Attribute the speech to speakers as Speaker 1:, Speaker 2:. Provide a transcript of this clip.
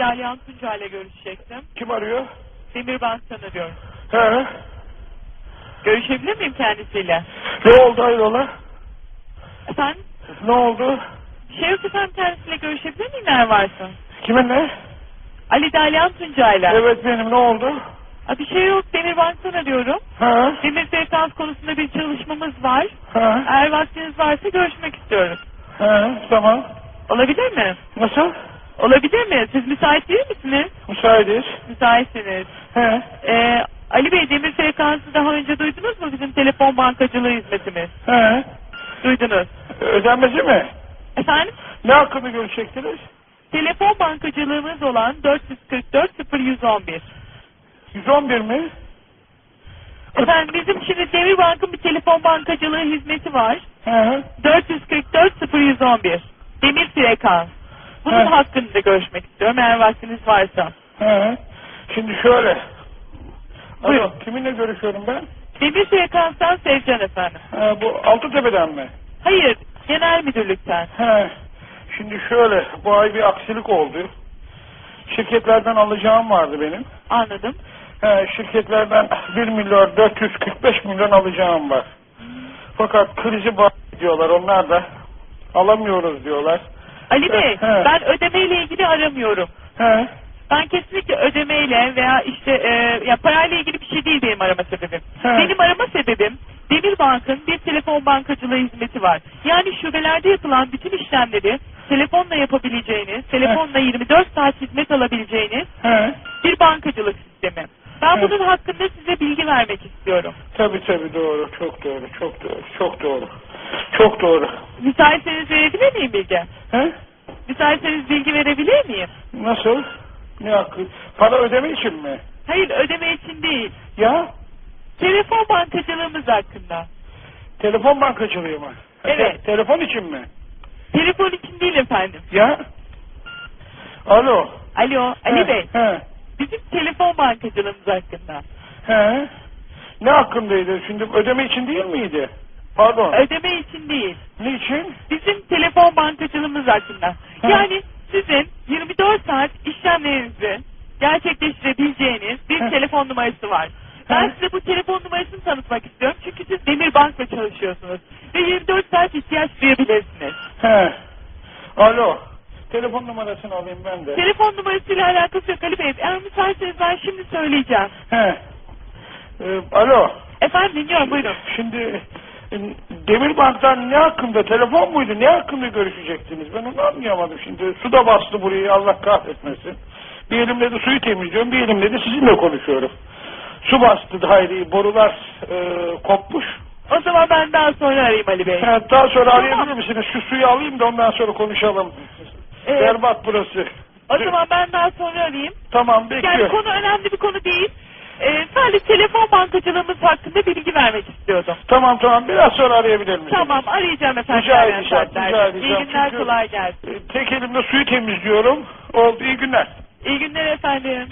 Speaker 1: Dalyan Tunca ile görüşecektim.
Speaker 2: Kim arıyor?
Speaker 1: Demirbank'tan arıyorum.
Speaker 2: He.
Speaker 1: Görüşebilir miyim kendisiyle?
Speaker 2: Ne oldu hayrola?
Speaker 1: Efendim?
Speaker 2: Ne oldu?
Speaker 1: Şey yok efendim kendisiyle görüşebilir miyim eğer varsa?
Speaker 2: Kiminle?
Speaker 1: Ali Dalyan Tunca ile.
Speaker 2: Evet benim ne oldu?
Speaker 1: Aa, Bir şey yok Demirbank'tan arıyorum.
Speaker 2: Ha?
Speaker 1: Demir frekans konusunda bir çalışmamız var.
Speaker 2: Ha?
Speaker 1: Eğer vaktiniz varsa görüşmek istiyoruz.
Speaker 2: Ha? Tamam.
Speaker 1: Olabilir mi?
Speaker 2: Nasıl?
Speaker 1: Olabilir mi? Siz müsait değil misiniz?
Speaker 2: Müsaitiz.
Speaker 1: Müsaitsiniz.
Speaker 2: He.
Speaker 1: Ee, Ali Bey demir frekansı daha önce duydunuz mu bizim telefon bankacılığı hizmetimiz?
Speaker 2: He.
Speaker 1: Duydunuz.
Speaker 2: Ödenmesi mi?
Speaker 1: Efendim?
Speaker 2: Ne hakkında görüşecektiniz?
Speaker 1: Telefon bankacılığımız olan 444 0111.
Speaker 2: 111 mi?
Speaker 1: Efendim bizim şimdi Demir Bank'ın bir telefon bankacılığı hizmeti var.
Speaker 2: He.
Speaker 1: 444 0111. Demir frekans. Bunun
Speaker 2: Evet.
Speaker 1: hakkında görüşmek istiyorum eğer vaktiniz varsa.
Speaker 2: He. Şimdi şöyle.
Speaker 1: Buyurun.
Speaker 2: Alo, kiminle görüşüyorum ben?
Speaker 1: Demir frekanstan Sevcan efendim.
Speaker 2: Ha, bu Altıtepe'den mi?
Speaker 1: Hayır, genel müdürlükten.
Speaker 2: He. Şimdi şöyle, bu ay bir aksilik oldu. Şirketlerden alacağım vardı benim.
Speaker 1: Anladım.
Speaker 2: He, şirketlerden 1 milyar 445 milyon alacağım var. Fakat krizi bağlı diyorlar onlar da. Alamıyoruz diyorlar.
Speaker 1: Ali Bey,
Speaker 2: evet.
Speaker 1: ben ödemeyle ilgili aramıyorum.
Speaker 2: He.
Speaker 1: Ben kesinlikle ödemeyle veya işte e, ya parayla ilgili bir şey değil benim arama sebebim.
Speaker 2: Evet.
Speaker 1: Benim arama sebebim Demir Bank'ın bir telefon bankacılığı hizmeti var. Yani şubelerde yapılan bütün işlemleri telefonla yapabileceğiniz, telefonla 24 saat hizmet alabileceğiniz
Speaker 2: He.
Speaker 1: bir bankacılık sistemi. Ben
Speaker 2: Evet.
Speaker 1: bunun hakkında size bilgi vermek istiyorum.
Speaker 2: Tabii tabii doğru. Çok doğru. Çok doğru. Çok doğru. Çok doğru.
Speaker 1: Müsaitseniz verebilir miyim bilgi?
Speaker 2: He?
Speaker 1: Müsaitseniz bilgi verebilir miyim?
Speaker 2: Nasıl? Ne hakkı? Para ödeme için mi?
Speaker 1: Hayır ödeme için değil.
Speaker 2: Ya?
Speaker 1: Telefon bankacılığımız hakkında.
Speaker 2: Telefon bankacılığı mı?
Speaker 1: Evet.
Speaker 2: Te- telefon için mi?
Speaker 1: Telefon için değil efendim.
Speaker 2: Ya? Alo.
Speaker 1: Alo Ali
Speaker 2: He,
Speaker 1: Bey.
Speaker 2: He.
Speaker 1: Bizim telefon bankacılığımız hakkında.
Speaker 2: He. Ne hakkındaydı? Şimdi ödeme için değil miydi? Pardon.
Speaker 1: Ödeme için değil.
Speaker 2: Niçin?
Speaker 1: Bizim telefon bankacılığımız hakkında. Yani sizin 24 saat işlemlerinizi gerçekleştirebileceğiniz bir telefon numarası var. Ben size bu telefon numarasını tanıtmak istiyorum. Çünkü siz Demir Bank'la çalışıyorsunuz. Ve 24 saat ihtiyaç duyabilirsiniz.
Speaker 2: He. Alo. Telefon numarasını alayım ben de.
Speaker 1: Telefon numarasıyla alakası yok Ali Bey. Eğer müsaitseniz ben şimdi söyleyeceğim.
Speaker 2: He. Ee, alo.
Speaker 1: Efendim dinliyorum buyurun.
Speaker 2: Şimdi Demirbank'tan ne hakkında telefon muydu? Ne hakkında görüşecektiniz? Ben onu anlayamadım şimdi. Su da bastı burayı Allah kahretmesin. Bir elimle de suyu temizliyorum, bir elimle de sizinle konuşuyorum. Su bastı daireyi, borular e, kopmuş.
Speaker 1: O zaman ben daha sonra arayayım Ali Bey.
Speaker 2: Ha, daha sonra arayabilir misiniz? Şu suyu alayım da ondan sonra konuşalım.
Speaker 1: Evet.
Speaker 2: Berbat burası.
Speaker 1: O zaman ben daha sonra arayayım.
Speaker 2: Tamam
Speaker 1: Yani
Speaker 2: bekliyorum.
Speaker 1: konu önemli bir konu değil. Ee, sadece telefon bankacılığımız hakkında bilgi vermek istiyordum.
Speaker 2: Tamam tamam biraz sonra arayabilir misiniz?
Speaker 1: Tamam arayacağım efendim.
Speaker 2: Rica
Speaker 1: ilerleyen
Speaker 2: edeceğim, rica edeceğim.
Speaker 1: İyi günler
Speaker 2: Çünkü-
Speaker 1: kolay gelsin.
Speaker 2: E, Tek elimle suyu temizliyorum. Oldu iyi günler.
Speaker 1: İyi günler efendim.